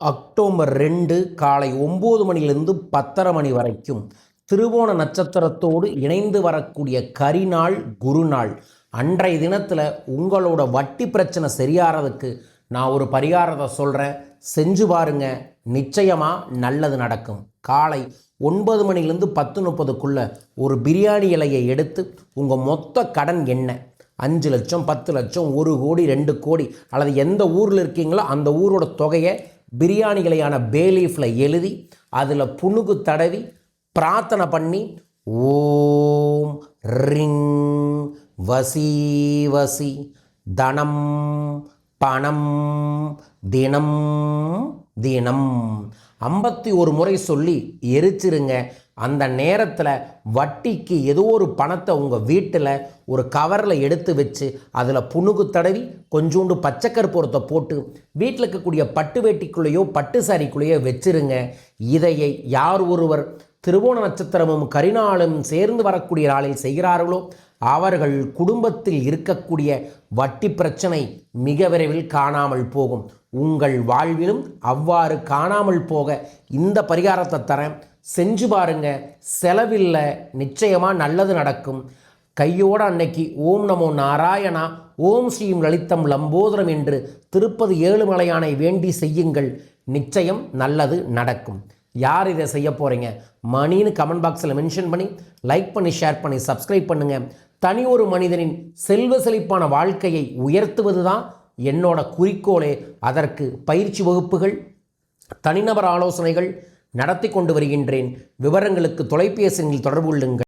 October ரெண்டு காலை ஒம்பது மணியிலிருந்து பத்தரை மணி வரைக்கும் திருவோண நட்சத்திரத்தோடு இணைந்து வரக்கூடிய கரிநாள் குருநாள். அன்றைய தினத்தில் உங்களோட வட்டி பிரச்சனை சரியாகிறதுக்கு நான் ஒரு பரிகாரத்தை சொல்கிறேன் செஞ்சு பாருங்க. நிச்சயமாக நல்லது நடக்கும். காலை ஒன்பது மணிலேருந்து பத்து முப்பதுக்குள்ளே ஒரு பிரியாணி இலையை எடுத்து உங்கள் மொத்த கடன் என்ன? அஞ்சு லட்சம் பத்து லட்சம் ஒரு கோடி ரெண்டு கோடி. அல்லது எந்த ஊரில் இருக்கீங்களோ அந்த ஊரோட தொகையை பிரியாணிகளையான பேலீஃபில் எழுதி அதில் புணுகு தடவி பிரார்த்தனை பண்ணி ஓம் ரிங் வசி வசி தனம் பணம் தினம் தினம் ஐம்பத்தி ஒரு முறை சொல்லி எரிச்சிருங்க. அந்த நேரத்தில் வட்டிக்கு ஏதோ ஒரு பணத்தை உங்கள் வீட்டில் ஒரு கவரில் எடுத்து வச்சு அதில் புணுகு தடவி கொஞ்சோண்டு பச்சைக்கற்பூரத்தை போட்டு வீட்டில் இருக்கக்கூடிய பட்டு வேட்டிக்குள்ளேயோ பட்டு சாரிக்குள்ளேயோ வச்சிருங்க. இதையை யார் ஒருவர் திருவோண நட்சத்திரமும் கரிநாளும் சேர்ந்து வரக்கூடிய நாளில் செய்கிறார்களோ அவர்கள் குடும்பத்தில் இருக்கக்கூடிய வட்டி பிரச்சனை மிக விரைவில் காணாமல் போகும். உங்கள் வாழ்விலும் அவ்வாறு காணாமல் போக இந்த பரிகாரத்தை தரேன். செஞ்சு பாருங்க. செலவில்லை. நிச்சயமாக நல்லது நடக்கும். கையோடு அன்னைக்கு ஓம் நமோ நாராயணா ஓம் ஸ்ரீம் லலிதம் லம்போதரம் என்று திருப்பதி ஏழுமலையானை வேண்டி செய்யுங்கள். நிச்சயம் நல்லது நடக்கும். யார் இதை செய்ய போகிறீங்க மணின்னு கமெண்ட் பாக்ஸில் மென்ஷன் பண்ணி லைக் பண்ணி ஷேர் பண்ணி சப்ஸ்கிரைப் பண்ணுங்கள் தனி ஒரு மனிதனின் செல்வ செழிப்பான வாழ்க்கையை உயர்த்துவது தான் என்னோட குறிக்கோளே. அதற்கு பயிற்சி வகுப்புகள் தனிநபர் ஆலோசனைகள் நடத்தி கொண்டு வருகின்றேன். விவரங்களுக்கு தொலைபேசியில் தொடர்பு கொள்ளுங்கள்.